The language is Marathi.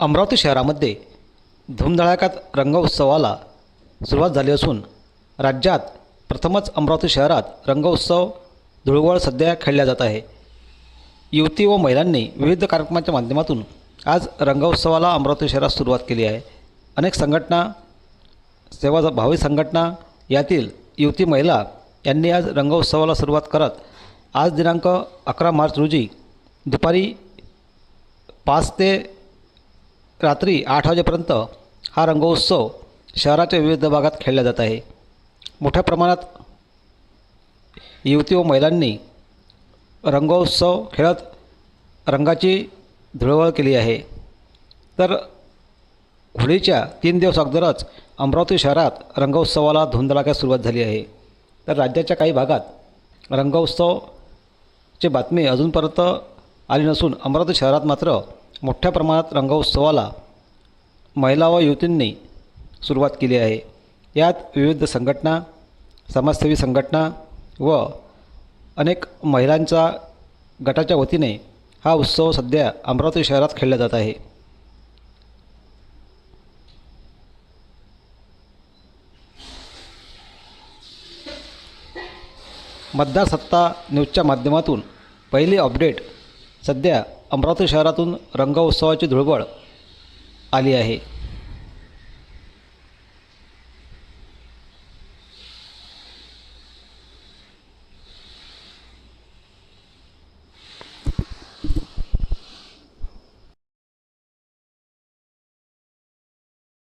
अमरावती शहरामध्ये धुमधडाक्यात रंगोत्सवाला सुरुवात झाली असून राज्यात प्रथमच अमरावती शहरात रंगोत्सव धुळवळ सध्या खेळला जात आहे. युवती व महिलांनी विविध कार्यक्रमाच्या माध्यमातून आज रंगोत्सवाला अमरावती शहरात सुरुवात केली आहे. अनेक संघटना सेवा भावी संघटना यातील युवती महिला यांनी आज रंगोत्सवाला सुरुवात करत आज दिनांक अकरा मार्च रोजी दुपारी पाच ते रात्री आठ वाजेपर्यंत हा रंगोत्सव शहराच्या विविध भागात खेळला जात आहे. मोठ्या प्रमाणात युवती व महिलांनी रंगोत्सव खेळत रंगाची धुळवळ केली आहे. तर होळीच्या तीन दिवस अगोदरच अमरावती शहरात रंगोत्सवाला धुंदलाक्यास सुरुवात झाली आहे. तर राज्याच्या काही भागात रंगोत्सवची बातमी अजूनपर्यंत आली नसून अमरावती शहरात मात्र मोठ्या प्रमाणात रंगोत्सवाला महिला व युवतींनी सुरुवात केली आहे. यात विविध संघटना समाजसेवी संघटना व अनेक महिलांचा गटाच्या वतीने हा उत्सव सध्या अमरावती शहरात खेळला जात आहे. मतदार सत्ता न्यूजच्या माध्यमातून पहिली अपडेट सध्या अमरावती शहरातून रंगोत्सवाची धुळवळ आली आहे.